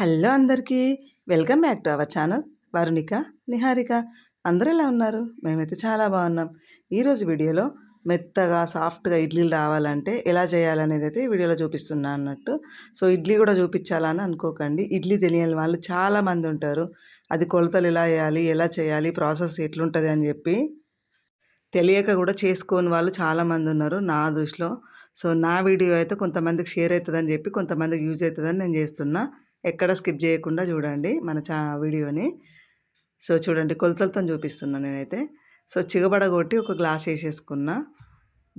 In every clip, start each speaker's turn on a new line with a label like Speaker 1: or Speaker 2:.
Speaker 1: Hello అందరికీ welcome back to our channel Varunika Niharika. అందరూ ఎలా ఉన్నారు? మేమైతే చాలా బాగున్నాం. ఈరోజు వీడియోలో మెత్తగా సాఫ్ట్గా ఇడ్లీలు రావాలంటే ఎలా చేయాలనేది అయితే వీడియోలో చూపిస్తున్నా అన్నట్టు. సో ఇడ్లీ కూడా చూపించాలని అనుకోకండి. ఇడ్లీ తెలియని వాళ్ళు చాలామంది ఉంటారు. అది కొలతలు ఎలా వేయాలి ఎలా చేయాలి ప్రాసెస్ ఎట్లుంటుంది అని చెప్పి తెలియక కూడా చేసుకోని వాళ్ళు చాలామంది ఉన్నారు నా దృష్టిలో. సో నా వీడియో అయితే కొంతమందికి షేర్ అవుతుందని చెప్పి కొంతమందికి యూజ్ అవుతుందని నేను చేస్తున్నా. ఎక్కడ స్కిప్ చేయకుండా చూడండి మన చా వీడియోని. సో చూడండి కొలతలతో చూపిస్తున్నాను నేనైతే. సో చిగబడగొట్టి ఒక గ్లాస్ వేసేసుకున్నా.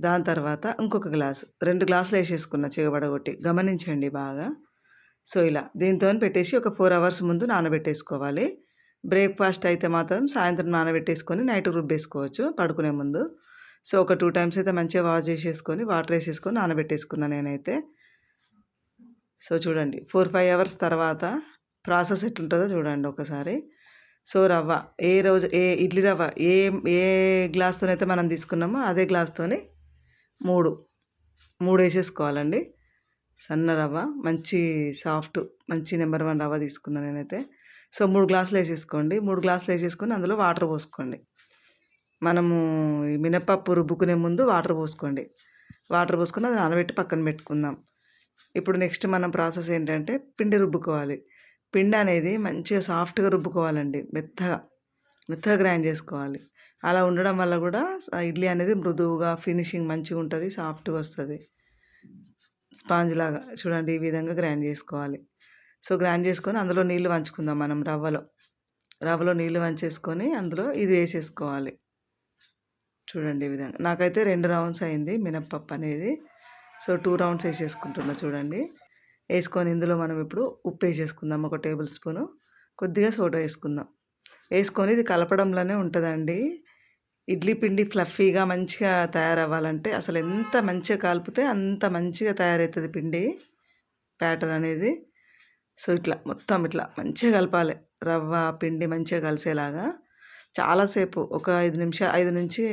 Speaker 1: దాని తర్వాత ఇంకొక గ్లాసు రెండు గ్లాసులు వేసేసుకున్నా చిగబడగొట్టి. గమనించండి బాగా. సో ఇలా దీంతో పెట్టేసి ఒక ఫోర్ అవర్స్ ముందు నానబెట్టేసుకోవాలి. బ్రేక్ఫాస్ట్ అయితే మాత్రం సాయంత్రం నానబెట్టేసుకొని నైట్ రుబ్బేసుకోవచ్చు పడుకునే ముందు. సో ఒక టూ టైమ్స్ అయితే మంచిగా వాష్ చేసేసుకొని వాటర్ వేసేసుకొని నానబెట్టేసుకున్నాను నేనైతే. సో చూడండి ఫోర్ ఫైవ్ అవర్స్ తర్వాత ప్రాసెస్ ఎట్లుంటుందో చూడండి ఒకసారి. సో రవ్వ ఏ రోజు ఏ ఇడ్లీ రవ్వ ఏ ఏ గ్లాస్తోనైతే మనం తీసుకున్నామో అదే గ్లాస్తోని మూడు మూడు వేసేసుకోవాలండి. సన్న రవ్వ మంచి సాఫ్ట్ మంచి నెంబర్ వన్ రవ్వ తీసుకున్నాను నేనైతే. సో మూడు గ్లాసులు వేసేసుకోండి మూడు గ్లాసులు వేసేసుకొని అందులో వాటర్ పోసుకోండి. మనము మినపప్పు రుబ్బుకునే ముందు వాటర్ పోసుకోండి. వాటర్ పోసుకొని అది నానబెట్టి పక్కన పెట్టుకుందాం. ఇప్పుడు నెక్స్ట్ మనం ప్రాసెస్ ఏంటంటే పిండి రుబ్బుకోవాలి. పిండి అనేది మంచిగా సాఫ్ట్గా రుబ్బుకోవాలండి. మెత్తగా మెత్తగా గ్రైండ్ చేసుకోవాలి. అలా ఉండడం వల్ల కూడా ఇడ్లీ అనేది మృదువుగా ఫినిషింగ్ మంచిగా ఉంటుంది సాఫ్ట్గా వస్తుంది. స్పాంజ్ లాగా చూడండి ఈ విధంగా గ్రైండ్ చేసుకోవాలి. సో గ్రైండ్ చేసుకొని అందులో నీళ్ళు వంచుకుందాం మనం రవ్వలో. రవ్వలో నీళ్ళు వంచేసుకొని అందులో ఇది వేసేసుకోవాలి. చూడండి ఈ విధంగా. నాకైతే రెండు రౌండ్స్ అయింది మినప్పప్పు అనేది. సో టూ రౌండ్స్ వేసేసుకుంటున్నా చూడండి. వేసుకొని ఇందులో మనం ఇప్పుడు ఉప్పు వేసేసుకుందాం ఒక టేబుల్ స్పూను. కొద్దిగా సోడా వేసుకుందాం. వేసుకొని ఇది కలపడంలోనే ఉంటుందండి. ఇడ్లీ పిండి ఫ్లఫీగా మంచిగా తయారవ్వాలంటే అసలు ఎంత మంచిగా కలిపితే అంత మంచిగా తయారవుతుంది పిండి ప్యాటర్న్ అనేది. సో ఇట్లా మొత్తం ఇట్లా మంచిగా కలపాలి. రవ్వ పిండి మంచిగా కలిసేలాగా. చాలాసేపు ఒక ఐదు నిమిషాలు ఐదు నుంచి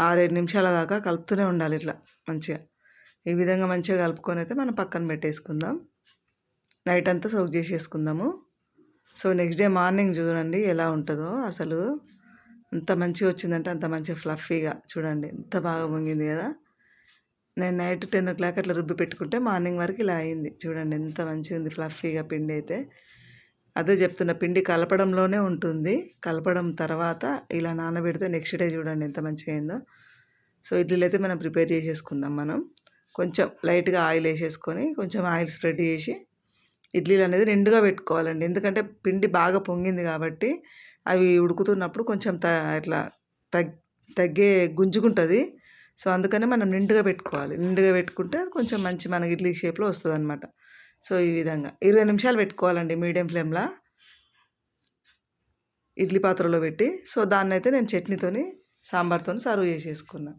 Speaker 1: ఆరేడు నిమిషాల దాకా కలుపుతూనే ఉండాలి ఇట్లా మంచిగా. ఈ విధంగా మంచిగా కలుపుకొని అయితే మనం పక్కన పెట్టేసుకుందాం. నైట్ అంతా సోక్ చేసేసుకుందాము. సో నెక్స్ట్ డే మార్నింగ్ చూడండి ఎలా ఉంటుందో. అసలు అంత మంచిగా వచ్చిందంటే అంత మంచిగా ఫ్లఫీగా చూడండి ఎంత బాగా పొంగింది కదా. నేను నైట్ టెన్ ఓ క్లాక్ అట్లా రుబ్బి పెట్టుకుంటే మార్నింగ్ వరకు ఇలా అయింది. చూడండి ఎంత మంచిగా ఉంది ఫ్లఫీగా పిండి అయితే. అదే చెప్తున్న పిండి కలపడంలోనే ఉంటుంది. కలపడం తర్వాత ఇలా నానబెడితే నెక్స్ట్ డే చూడండి ఎంత మంచిగా అయిందో. సో ఇడ్లీలు అయితే మనం ప్రిపేర్ చేసేసుకుందాం మనం. కొంచెం లైట్గా ఆయిల్ వేసేసుకొని కొంచెం ఆయిల్ స్ప్రెడ్ చేసి ఇడ్లీలు అనేది నిండుగా పెట్టుకోవాలండి. ఎందుకంటే పిండి బాగా పొంగింది కాబట్టి అవి ఉడుకుతున్నప్పుడు కొంచెం త ఇట్లా తగ్ తగ్గే గుంజుకుంటుంది. సో అందుకనే మనం నిండుగా పెట్టుకోవాలి. నిండుగా పెట్టుకుంటే కొంచెం మంచి మనకి ఇడ్లీ షేప్లో వస్తుంది అనమాట సో ఈ విధంగా. ఇరవై నిమిషాలు పెట్టుకోవాలండి మీడియం ఫ్లేమ్లో. ఇడ్లీ పాత్రలో పెట్టి. సో దాన్ని అయితే నేను చట్నీతోని సాంబార్తో సర్వ్ చేసేసుకున్నాను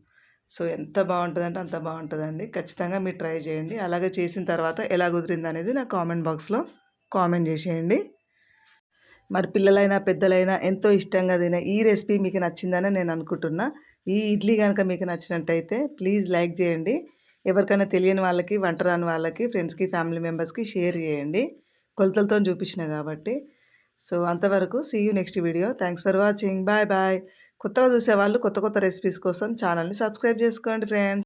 Speaker 1: సో ఎంత బాగుంటుందంటే అంత బాగుంటుందండి. ఖచ్చితంగా మీరు ట్రై చేయండి. అలాగే చేసిన తర్వాత ఎలా కుదిరింది అనేది నా కామెంట్ బాక్స్లో కామెంట్ చేసేయండి. మరి పిల్లలైనా పెద్దలైనా ఎంతో ఇష్టంగా తినే ఈ రెసిపీ మీకు నచ్చిందని నేను అనుకుంటున్నా. ఈ ఇడ్లీ కనుక మీకు నచ్చినట్టయితే ప్లీజ్ లైక్ చేయండి. ఎవరికైనా తెలియని వాళ్ళకి వంట రాని వాళ్ళకి ఫ్రెండ్స్కి ఫ్యామిలీ మెంబర్స్కి షేర్ చేయండి. కొలతలతో చూపించిన కాబట్టి. సో అంతవరకు see you next video. Thanks for watching. Bye bye. కొత్తగా చూసేవాళ్ళు కొత్త కొత్త రెసిపీస్ కోసం ఛానల్ని సబ్స్క్రైబ్ చేసుకోండి ఫ్రెండ్స్.